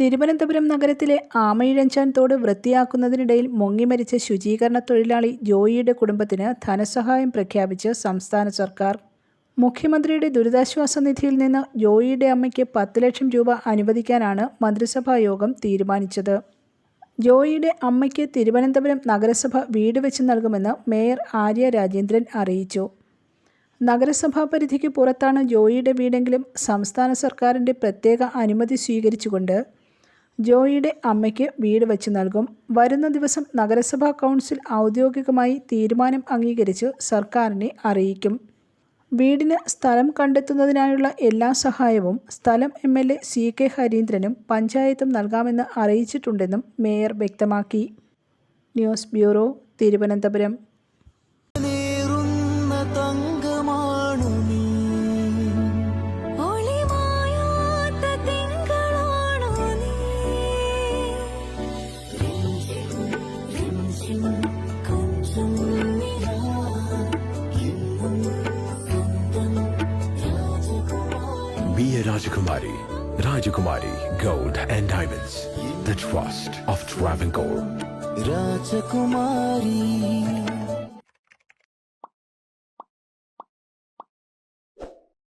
തിരുവനന്തപുരം നഗരത്തിലെ ആമയിഴഞ്ചാൻ തോട് വൃത്തിയാക്കുന്നതിനിടയിൽ മുങ്ങിമരിച്ച ശുചീകരണ തൊഴിലാളി ജോയിയുടെ കുടുംബത്തിന് ധനസഹായം പ്രഖ്യാപിച്ച് സംസ്ഥാന സർക്കാർ. മുഖ്യമന്ത്രിയുടെ ദുരിതാശ്വാസ നിധിയിൽ നിന്ന് ജോയിയുടെ അമ്മയ്ക്ക് പത്ത് ലക്ഷം രൂപ അനുവദിക്കാനാണ് മന്ത്രിസഭാ യോഗം തീരുമാനിച്ചത്. ജോയിയുടെ അമ്മയ്ക്ക് തിരുവനന്തപുരം നഗരസഭ വീട് വെച്ച് നൽകുമെന്ന് മേയർ ആര്യ രാജേന്ദ്രൻ അറിയിച്ചു. നഗരസഭാ പരിധിക്ക് പുറത്താണ് ജോയിയുടെ വീടെങ്കിലും സംസ്ഥാന സർക്കാരിന്റെ പ്രത്യേക അനുമതി സ്വീകരിച്ചുകൊണ്ട് ജോയിയുടെ അമ്മയ്ക്ക് വീട് വച്ച് നൽകും. വരുന്ന ദിവസം നഗരസഭാ കൗൺസിൽ ഔദ്യോഗികമായി തീരുമാനം അംഗീകരിച്ച് സർക്കാരിനെ അറിയിക്കും. വീടിന് സ്ഥലം കണ്ടെത്തുന്നതിനായുള്ള എല്ലാ സഹായവും സ്ഥലം M L A C K ഹരീന്ദ്രനും പഞ്ചായത്തും നൽകാമെന്ന് അറിയിച്ചിട്ടുണ്ടെന്നും മേയർ വ്യക്തമാക്കി. News bureau Thiruvananthapuram. രഞ്ജിം കൊഞ്ചും നിലാ എന്നും സ്വന്തം രാജകുമാരി Be a Rajakumari. Rajakumari Gold and Diamonds. The trust of Travancore. രാജകുമാരി